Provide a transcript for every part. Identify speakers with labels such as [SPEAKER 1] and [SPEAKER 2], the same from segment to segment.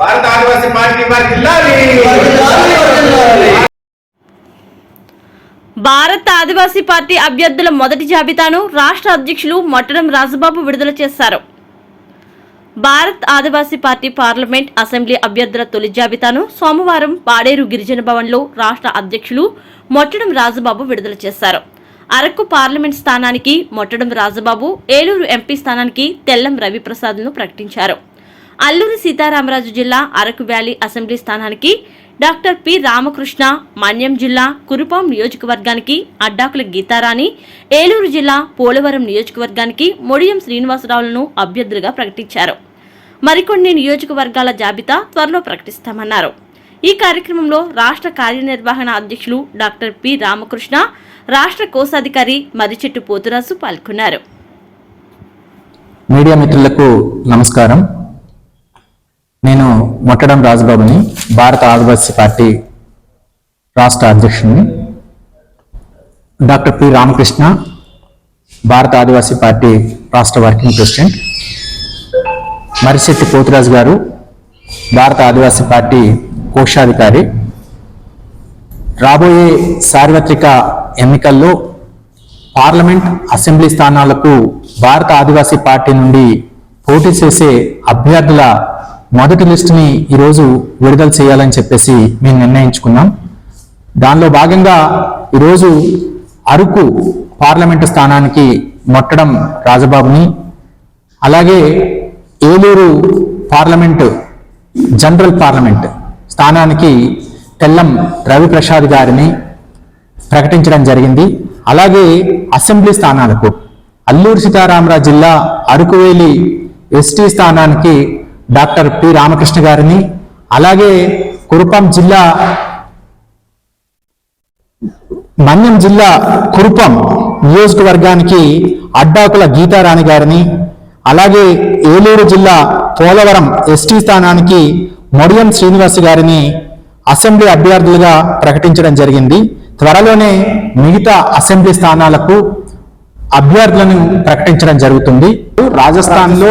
[SPEAKER 1] భారత ఆదివాసీ పార్టీ.
[SPEAKER 2] భారత ఆదివాసీ అభ్యర్థుల మొదటి జాబితాను రాష్ట్ర అధ్యక్షులు మొట్టడం రాజబాబు విడుదల చేశారు. Bharat Adivasi party parliament assembly అభ్యర్థుల తొలి జాబితాను సోమవారం పాడేరు గిరిజన భవన్లో రాష్ట్ర అధ్యక్షులు మొట్టడం రాజబాబు విడుదల చేశారు. అరకు పార్లమెంట్ స్థానానికి మొట్టడం రాజబాబు ఏలూరు ఎంపీ స్థానానికి తెల్లం రవిప్రసాద్ను ప్రకటించారు. అల్లూరి సీతారామరాజు జిల్లా అరకు వ్యాలీ అసెంబ్లీ స్థానానికి డాక్టర్ పి రామకృష్ణ మన్యం జిల్లా కురుపాం నియోజకవర్గానికి అడ్డాకుల గీతారాణి ఏలూరు జిల్లా పోలవరం నియోజకవర్గానికి మొడియం శ్రీనివాసరావులను అభ్యర్థులుగా ప్రకటించారు. మరికొన్ని నియోజకవర్గాల జాబితా త్వరలో ప్రకటిస్తామన్నారు. ఈ కార్యక్రమంలో రాష్ట్ర కార్యనిర్వహణ అధ్యక్షులు డాక్టర్ పి రామకృష్ణ రాష్ట్ర కోశాధికారి మరిచెట్టు పోతురాజు పాల్గొన్నారు.
[SPEAKER 3] మీడియా మిత్రులకు నమస్కారం. నేను మొట్టడం రాజబాబుని భారత ఆదివాసీ పార్టీ రాష్ట్ర అధ్యక్షుడిని. Doctor P. Ramakrishna Bharat Adivasi party రాష్ట్ర వర్కింగ్ ప్రెసిడెంట్. మరిశెట్టి పోతురాజు గారు భారత ఆదివాసీ పార్టీ కోశాధికారి. రాబోయే సార్వత్రిక ఎన్నికల్లో పార్లమెంట్ అసెంబ్లీ స్థానాలకు భారత ఆదివాసీ పార్టీ నుండి పోటీ చేసే అభ్యర్థుల మొదటి లిస్టుని ఈరోజు విడుదల చేయాలని చెప్పేసి మేము నిర్ణయించుకున్నాం. దానిలో భాగంగా ఈరోజు అరకు పార్లమెంటు స్థానానికి మొట్టడం రాజబాబుని అలాగే ఏలూరు పార్లమెంటు జనరల్ పార్లమెంట్ స్థానానికి తెల్లం రవిప్రసాద్ గారిని ప్రకటించడం జరిగింది. అలాగే అసెంబ్లీ స్థానాలకు అల్లూరు సీతారామరాజు జిల్లా అరకువేలి ఎస్టీ స్థానానికి డాక్టర్ పి. రామకృష్ణ గారిని అలాగే కురుపాం జిల్లా మన్యం జిల్లా కురుపం నియోజకవర్గానికి అడ్డాకుల గీతారాణి గారిని అలాగే ఏలూరు జిల్లా పోలవరం ఎస్టీ స్థానానికి మొడియం శ్రీనివాస్ గారిని అసెంబ్లీ అభ్యర్థులుగా ప్రకటించడం జరిగింది. త్వరలోనే మిగతా అసెంబ్లీ స్థానాలకు అభ్యర్థులను ప్రకటించడం జరుగుతుంది. రాజస్థాన్లో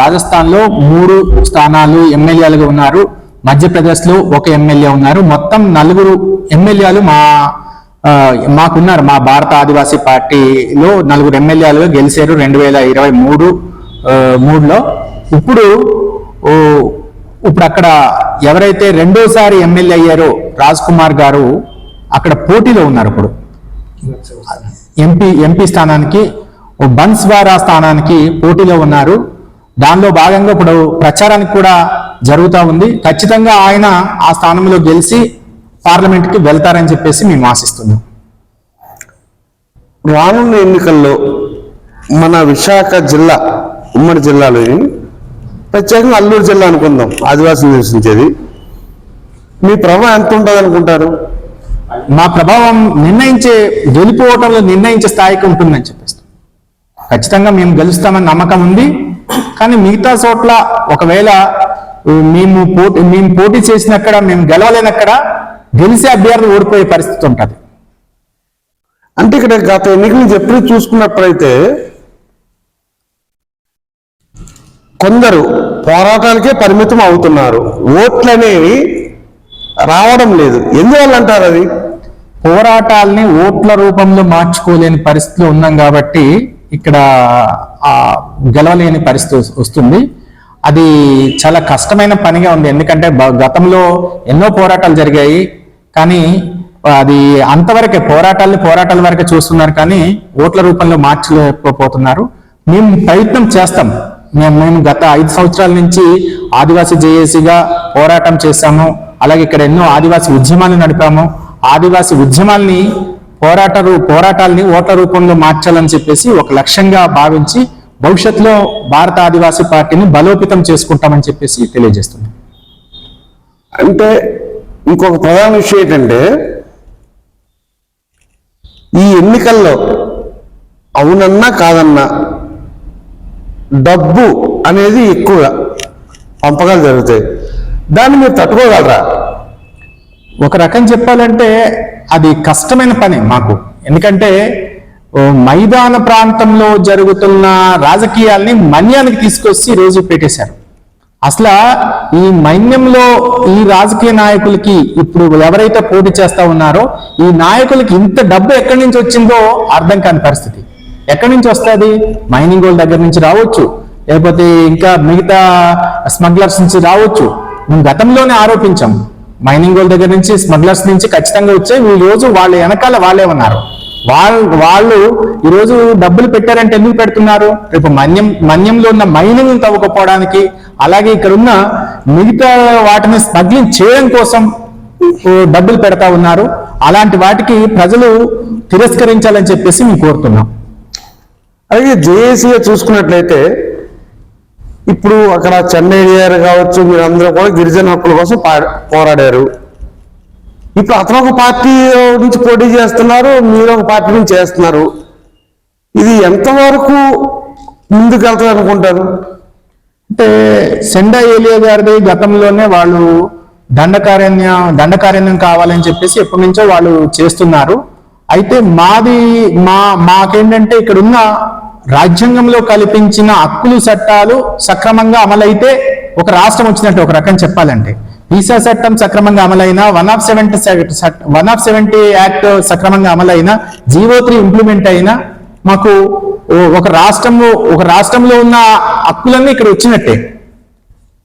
[SPEAKER 3] రాజస్థాన్లో మూడు స్థానాలు ఎమ్మెల్యేలుగా ఉన్నారు. మధ్యప్రదేశ్లో ఒక ఎమ్మెల్యే ఉన్నారు. మొత్తం నలుగురు ఎమ్మెల్యేలు మా మాకున్నారు. మా భారత ఆదివాసీ పార్టీలో నలుగురు ఎమ్మెల్యేలుగా గెలిచారు రెండు వేల ఇరవై మూడు మూడులో. ఇప్పుడు ఇప్పుడు అక్కడ ఎవరైతే రెండోసారి ఎమ్మెల్యే అయ్యారో రాజ్ కుమార్ గారు అక్కడ పోటీలో ఉన్నారు ఇప్పుడు. ఎంపీ ఎంపీ స్థానానికి ఓ బన్స్వారా స్థానానికి పోటీలో ఉన్నారు. దానిలో భాగంగా ఇప్పుడు ప్రచారానికి కూడా జరుగుతూ ఉంది. ఖచ్చితంగా ఆయన ఆ స్థానంలో గెలిచి పార్లమెంట్కి వెళ్తారని చెప్పేసి మేము ఆశిస్తున్నాం.
[SPEAKER 4] రానున్న ఎన్నికల్లో మన విశాఖ జిల్లా ఉమ్మడి జిల్లాలోని ప్రత్యేకంగా అల్లూరు జిల్లా అనుకుందాం ఆదివాసీ నివసించేది. మీ ప్రభావం ఎంత ఉంటుంది అనుకుంటారు
[SPEAKER 3] మా ప్రభావం నిర్ణయించే గెలుపు ఓటర్లు నిర్ణయించే స్థాయికి ఉంటుందని చెప్పేసి. ఖచ్చితంగా మేము గెలుస్తామని నమ్మకం ఉంది. కానీ మిగతా చోట్ల ఒకవేళ మేము పోటీ మేము పోటీ చేసినక్కడ మేము గెలవలేనక్కడ గెలిచే అభ్యర్థులు ఓడిపోయే పరిస్థితి ఉంటుంది.
[SPEAKER 4] అంటే ఇక్కడ గత ఎన్నికలు ఎప్పుడు చూసుకున్నప్పుడైతే కొందరు పోరాటానికే పరిమితం అవుతున్నారు. ఓట్లు అనేవి రావడం లేదు. ఎందువల్ల అంటారు అది?
[SPEAKER 3] పోరాటాల్ని ఓట్ల రూపంలో మార్చుకోలేని పరిస్థితిలో ఉన్నాం కాబట్టి ఇక్కడ ఆ గెలవలేని పరిస్థితి వస్తుంది. అది చాలా కష్టమైన పనిగా ఉంది. ఎందుకంటే గతంలో ఎన్నో పోరాటాలు జరిగాయి. కానీ అది అంతవరకే పోరాటాలని పోరాటాల వరకే చూస్తున్నారు కానీ ఓట్ల రూపంలో మార్చలేకపోతున్నారు. మేము ప్రయత్నం చేస్తాం. మేము మేము గత ఐదు సంవత్సరాల నుంచి ఆదివాసీ జేఏసీగా పోరాటం చేశాము. అలాగే ఇక్కడ ఎన్నో ఆదివాసీ ఉద్యమాలు నడిపాము. ఆదివాసి ఉద్యమాల్ని పోరాట పోరాటాల్ని ఓట్ల రూపంలో మార్చాలని చెప్పేసి ఒక లక్ష్యంగా భావించి భవిష్యత్తులో భారత ఆదివాసీ పార్టీని బలోపేతం చేసుకుంటామని చెప్పేసి తెలియజేస్తుంది
[SPEAKER 4] అంటే ఇంకొక ప్రధాన విషయం ఏంటంటే ఈ ఎన్నికల్లో అవునన్నా కాదన్నా డబ్బు అనేది ఎక్కువగా పంపకాలు జరుగుతాయి. దాన్ని మీరు తట్టుకోగలరా?
[SPEAKER 3] ఒక రకం చెప్పాలంటే అది కష్టమైన పని మాకు. ఎందుకంటే మైదాన ప్రాంతంలో జరుగుతున్న రాజకీయాల్ని మన్యానికి తీసుకొచ్చి రోజు పెట్టేశారు. అసలు ఈ మైన్యంలో ఈ రాజకీయ నాయకులకి ఇప్పుడు ఎవరైతే పోటీ చేస్తా ఉన్నారో ఈ నాయకులకి ఇంత డబ్బు ఎక్కడి నుంచి వచ్చిందో అర్థం కాని పరిస్థితి. ఎక్కడి నుంచి వస్తుంది? మైనింగ్ వాళ్ళ దగ్గర నుంచి రావచ్చు. లేకపోతే ఇంకా మిగతా స్మగ్లర్స్ నుంచి రావచ్చు. మేము గతంలోనే ఆరోపించాం. మైనింగ్ వాళ్ళ దగ్గర నుంచి స్మగ్లర్స్ నుంచి ఖచ్చితంగా వచ్చే ఈ రోజు వాళ్ళ వెనకాల వాళ్ళే ఉన్నారు. వాళ్ళు వాళ్ళు ఈరోజు డబ్బులు పెట్టారంటే ఎందుకు పెడుతున్నారు? రేపు మన్యం మన్యంలో ఉన్న మైనింగ్ తవ్వకపోవడానికి అలాగే ఇక్కడ ఉన్న మిగతా వాటిని స్మగ్లింగ్ చేయడం కోసం డబ్బులు పెడతా ఉన్నారు. అలాంటి వాటికి ప్రజలు తిరస్కరించాలని చెప్పేసి మేము కోరుతున్నాం.
[SPEAKER 4] అలాగే జేఏసీగా చూసుకున్నట్లయితే ఇప్పుడు అక్కడ చెన్నై గారు కావచ్చు మీరందరూ కూడా గిరిజన హక్కుల కోసం పా- పోరాడారు. ఇప్పుడు అతను ఒక పార్టీ నుంచి పోటీ చేస్తున్నారు మీరు ఒక పార్టీ నుంచి చేస్తున్నారు. ఇది ఎంతవరకు ముందుకు వెళ్తుంది అనుకుంటారు?
[SPEAKER 3] అంటే సెండా ఏలియా గారిది గతంలోనే వాళ్ళు దండకారణ్య దండకారణ్యం కావాలని చెప్పేసి ఎప్పటి నుంచో వాళ్ళు చేస్తున్నారు. అయితే మాది మా మాకేంటంటే ఇక్కడ ఉన్న రాజ్యాంగంలో కల్పించిన హక్కులు చట్టాలు సక్రమంగా అమలైతే ఒక రాష్ట్రం వచ్చినట్టు ఒక రకం చెప్పాలంటే. వీసా చట్టం సక్రమంగా అమలైన one of seventy one of seventy act సక్రమంగా అమలైన జీవో త్రీ ఇంప్లిమెంట్ అయినా మాకు ఒక రాష్ట్రంలో ఒక రాష్ట్రంలో ఉన్న హక్కులన్నీ ఇక్కడ వచ్చినట్టే.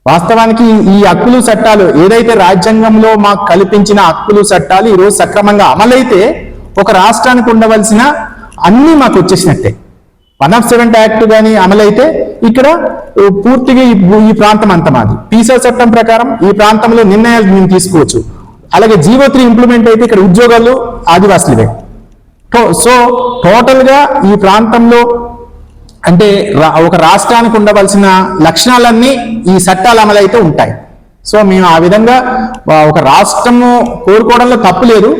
[SPEAKER 3] వాస్తవానికి ఈ హక్కులు చట్టాలు ఏదైతే రాజ్యాంగంలో మాకు కల్పించిన హక్కులు చట్టాలు ఈరోజు సక్రమంగా అమలైతే ఒక రాష్ట్రానికి ఉండవలసిన అన్నీ మాకు వచ్చేసినట్టే. వన్ ఆఫ్ సెవెంట్ యాక్ట్ కానీ అమలైతే ఇక్కడ పూర్తిగా ఈ ఈ ప్రాంతం అంతా మాది. పీసా చట్టం ప్రకారం ఈ ప్రాంతంలో నిర్ణయాలు మేము తీసుకోవచ్చు. అలాగే జీవో త్రీ ఇంప్లిమెంట్ అయితే ఇక్కడ ఉద్యోగాలు ఆదివాసులవే. టో- సో టోటల్గా ఈ ప్రాంతంలో అంటే రా- ఒక రాష్ట్రానికి ఉండవలసిన లక్షణాలన్నీ ఈ చట్టాలు అమలైతే ఉంటాయి. సో మేము ఆ విధంగా ఒక రాష్ట్రము కోరుకోవడంలో తప్పు లేదు.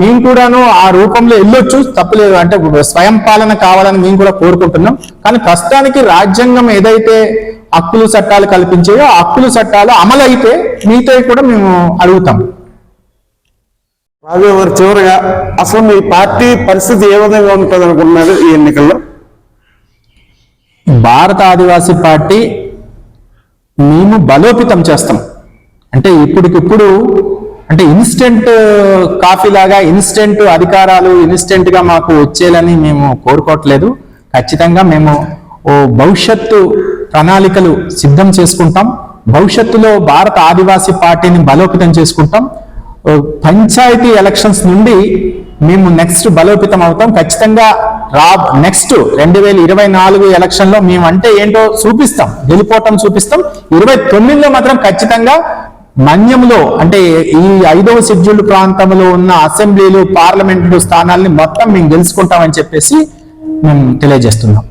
[SPEAKER 3] మేము కూడాను ఆ రూపంలో వెళ్ళొచ్చు తప్పు లేదు అంటే స్వయం పాలన కావాలని మేము కూడా కోరుకుంటున్నాం. కానీ ప్రస్తుతానికి రాజ్యాంగం ఏదైతే హక్కులు చట్టాలు కల్పించాయో ఆ హక్కులు చట్టాలు అమలైతే మీతో కూడా మేము అడుగుతాం.
[SPEAKER 4] రాజు గారు చివరిగా అసలు మీ పార్టీ పరిస్థితి ఏ విధంగా ఉంటుంది అనుకుంటున్నారు ఈ ఎన్నికల్లో?
[SPEAKER 3] భారత ఆదివాసీ పార్టీ మేము బలోపేతం చేస్తాం. అంటే ఇప్పటికిప్పుడు అంటే ఇన్స్టెంట్ కాఫీ uh, లాగా ఇన్స్టెంట్ అధికారాలు ఇన్స్టెంట్గా మాకు వచ్చేయాలని మేము కోరుకోవట్లేదు. ఖచ్చితంగా మేము ఓ భవిష్యత్తు ప్రణాళికలు సిద్ధం చేసుకుంటాం. భవిష్యత్తులో భారత ఆదివాసీ పార్టీని బలోపేతం చేసుకుంటాం. పంచాయతీ ఎలక్షన్స్ నుండి మేము నెక్స్ట్ బలోపేతం అవుతాం. ఖచ్చితంగా రా నెక్స్ట్ రెండు వేల ఇరవై నాలుగు ఎలక్షన్లో మేము అంటే ఏంటో చూపిస్తాం. గెలిపోవటం చూపిస్తాం. ఇరవై తొమ్మిదిలో మాత్రం ఖచ్చితంగా మన్యంలో అంటే ఈ ఐదవ షెడ్యూల్ ప్రాంతంలో ఉన్న అసెంబ్లీలు పార్లమెంటు స్థానాల్ని మొత్తం మేము గెలుచుకుంటామని చెప్పేసి మేము తెలియజేస్తున్నాం.